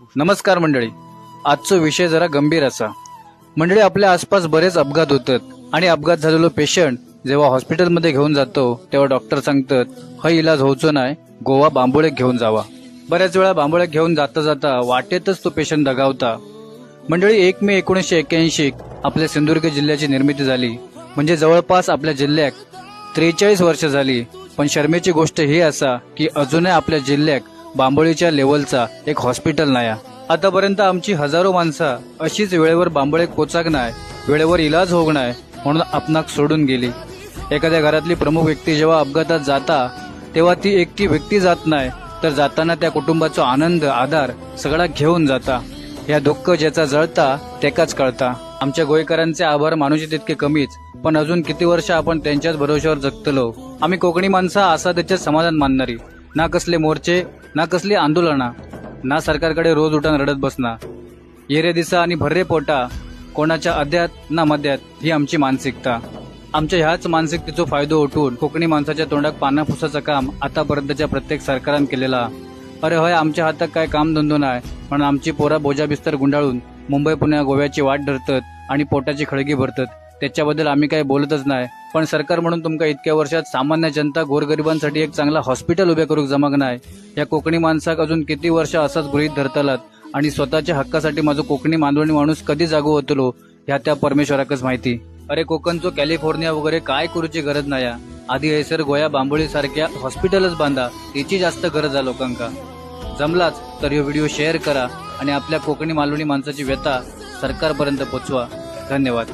नमस्कार मंडळी. आजचा विषय जरा गंभीर असा. मंडळी आपल्या आसपास बरेच अपघात होतात आणि अपघात झालेलो पेशंट जेव्हा हॉस्पिटलमध्ये घेऊन जातो तेव्हा डॉक्टर सांगतात हा इलाज होऊचो नाही गोवा बांबोळेक घेऊन जावा. बऱ्याच वेळा बांबोळेक घेऊन जाता जाता वाटेतच तो पेशंट दगावता. मंडळी एक मे एकोणीसशे एक्क्याऐंशी आपल्या सिंधुदुर्ग जिल्ह्याची निर्मिती झाली. म्हणजे जवळपास आपल्या जिल्ह्यात त्रेचाळीस वर्ष झाली. पण शर्मेची गोष्ट ही असा की अजूनही आपल्या जिल्ह्यात बांबोळीच्या लेवलचा एक हॉस्पिटल नाही आतापर्यंत आमची हजारो माणसं अशीच वेळेवर बांबळे पोचाक नाही वेळेवर इलाज होग नाही म्हणून आपणाक सोडून गेली. एखाद्या घरातली प्रमुख व्यक्ती जेव्हा अपघातात जाता तेव्हा ती एकटी व्यक्ती जात नाही तर जाताना त्या कुटुंबाचा आनंद आधार सगळा घेऊन जाता. या दुःख ज्याचा जळता त्याकाच कळता. आमच्या गोयकरांचे आभार मानूचे तितके कमीच पण अजून किती वर्ष आपण त्यांच्याच भरोश्यावर जगतलो? आम्ही कोकणी माणसं असा त्याच्यात समाधान मानणारी. ना कसले मोर्चे ना कसली आंदोलना ना सरकारकडे रोज उठान रडत बसना येरे दिसा आणि भर्रे पोटा कोणाच्या अध्यात ना मध्यात ही आमची मानसिकता. आमच्या ह्याच मानसिकतेचो फायदो उठून कोकणी माणसाच्या तोंडात पाना फुसाचं काम आतापर्यंतच्या प्रत्येक सरकारान केलेला. अरे होय आमच्या हातात काय काम धंदो नाही पण आमची पोरा बोजा बिस्तर गुंडाळून मुंबई पुण्या गोव्याची वाट धरतात आणि पोटाची खळगी भरतात. त्याच्याबद्दल आम्ही काही बोलतच नाही. पण सरकार म्हणून तुमका इतक्या वर्षात सामान्य जनता गोरगरिबांसाठी एक चांगला हॉस्पिटल उभे करूक जमक नाही. या कोकणी माणसाक अजून किती वर्ष असंच गृहित धरतलात? आणि स्वतःच्या हक्कासाठी माझं कोकणी मानवणी माणूस कधी जागो होतलो ह्या त्या परमेश्वराकच माहिती. अरे कोकणचो कॅलिफोर्निया वगैरे काय करूची गरज नाही आधी हैसर गोया बांबोळी सारख्या हॉस्पिटलच बांधा याची जास्त गरज आहे लोकांका. जमलाच तर हा व्हिडिओ शेअर करा आणि आपल्या कोकणी मालवणी माणसाची व्यथा सरकारपर्यंत पोचवा. धन्यवाद.